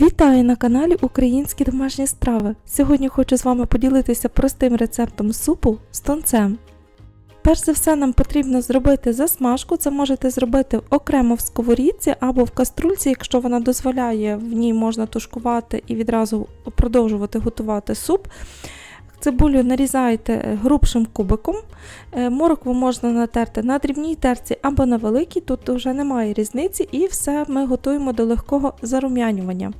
Вітаю на каналі Українські домашні страви. Сьогодні хочу з вами поділитися простим рецептом супу з тонцем. Перш за все, нам потрібно зробити засмажку. Це можете зробити окремо в сковорідці або в каструльці, якщо вона дозволяє, в ній можна тушкувати і відразу продовжувати готувати суп. Цибулю нарізаєте грубшим кубиком. Е, Моркву можна натерти на дрібній терці або на великій, тут вже немає різниці, і все ми готуємо до легкого зарум'янювання.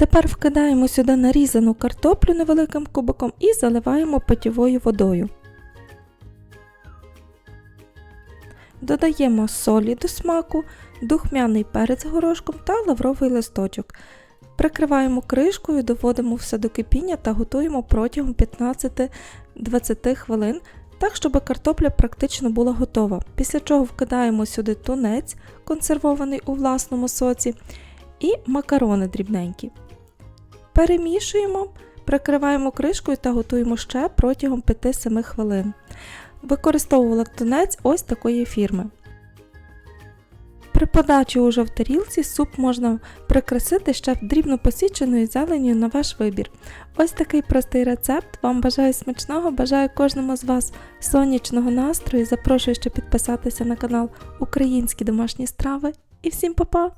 Тепер вкидаємо сюди нарізану картоплю невеликим кубиком і заливаємо питьовою водою. Додаємо солі до смаку, духмяний перець горошком та лавровий листочок. Прикриваємо кришкою, доводимо все до кипіння та готуємо протягом 15-20 хвилин, так щоб картопля практично була готова. Після чого вкидаємо сюди тунець, консервований у власному соці, і макарони дрібненькі. Перемішуємо, прикриваємо кришкою та готуємо ще протягом 5-7 хвилин. Використовувала тунець ось такої фірми. При подачі уже в тарілці суп можна прикрасити ще дрібно посіченою зеленню на ваш вибір. Ось такий простий рецепт. Вам бажаю смачного, бажаю кожному з вас сонячного настрою. Запрошую ще підписатися на канал Українські домашні страви. І всім па-па!